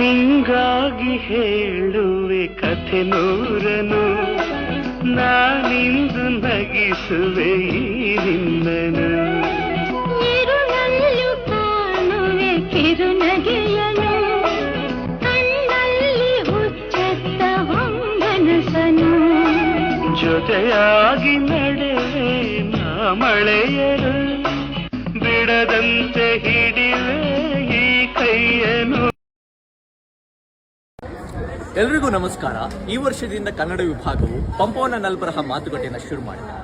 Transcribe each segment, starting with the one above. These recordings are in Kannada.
ನಿಂಗಾಗಿ ಹೇಳುವೆ ಕಥೆ ನೂರನು. ನಾನಿಂದು ನಗಿಸುವೆ ಈ ನಿನ್ನನು ಇರುಳಲ್ಲೂ ಕಾಣುವೆ ಕಿರುನಗೆಯನು. ಕಣ್ಣಲ್ಲಿ ಹುಚ್ಚತ್ತ ಹೊಂಗನಸನು ಜೊತೆಯಾಗಿ ನಡೆವೆ ನಾ ಮಳೆಯರು ಬಿಡದಂತೆ ಹಿಡಿವೆ ಈ ಕೈಯನು ಎಲ್ರಿಗೂ ನಮಸ್ಕಾರ. ಈ ವರ್ಷದಿಂದ ಕನ್ನಡ ವಿಭಾಗವು ಪಂಪವನ ನಲ್ಬರಹ ಮಾತುಕತೆಯನ್ನು ಶುರು ಮಾಡಿದೆ.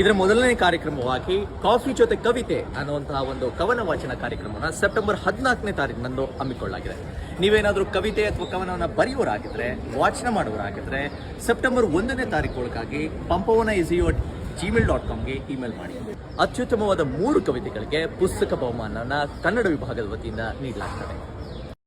ಇದರ ಮೊದಲನೇ ಕಾರ್ಯಕ್ರಮವಾಗಿ ಕಾಫಿ ಜೊತೆ ಕವಿತೆ ಅನ್ನುವಂತಹ ಒಂದು ಕವನ ವಾಚನ ಕಾರ್ಯಕ್ರಮವನ್ನು ಸೆಪ್ಟೆಂಬರ್ ಹದಿನಾಲ್ಕನೇ ತಾರೀಕಿನಂದು ಹಮ್ಮಿಕೊಳ್ಳಲಾಗಿದೆ. ನೀವೇನಾದರೂ ಕವಿತೆ ಅಥವಾ ಕವನವನ್ನು ಬರೆಯುವರಾಗಿದ್ದರೆ ವಾಚನ ಮಾಡುವರಾಗಿದ್ದರೆ ಸೆಪ್ಟೆಂಬರ್ ಒಂದನೇ ತಾರೀಕು ಒಳಗಾಗಿ ಪಂಪವನ ಯುವರ್ ಜಿಮೇಲ್ ಡಾಟ್ ಕಾಮ್ಗೆ ಇಮೇಲ್ ಮಾಡಿ. ಅತ್ಯುತ್ತಮವಾದ ಮೂರು ಕವಿತೆಗಳಿಗೆ ಪುಸ್ತಕ ಬಹುಮಾನನ ಕನ್ನಡ ವಿಭಾಗದ ವತಿಯಿಂದ ನೀಡಲಾಗ್ತದೆ.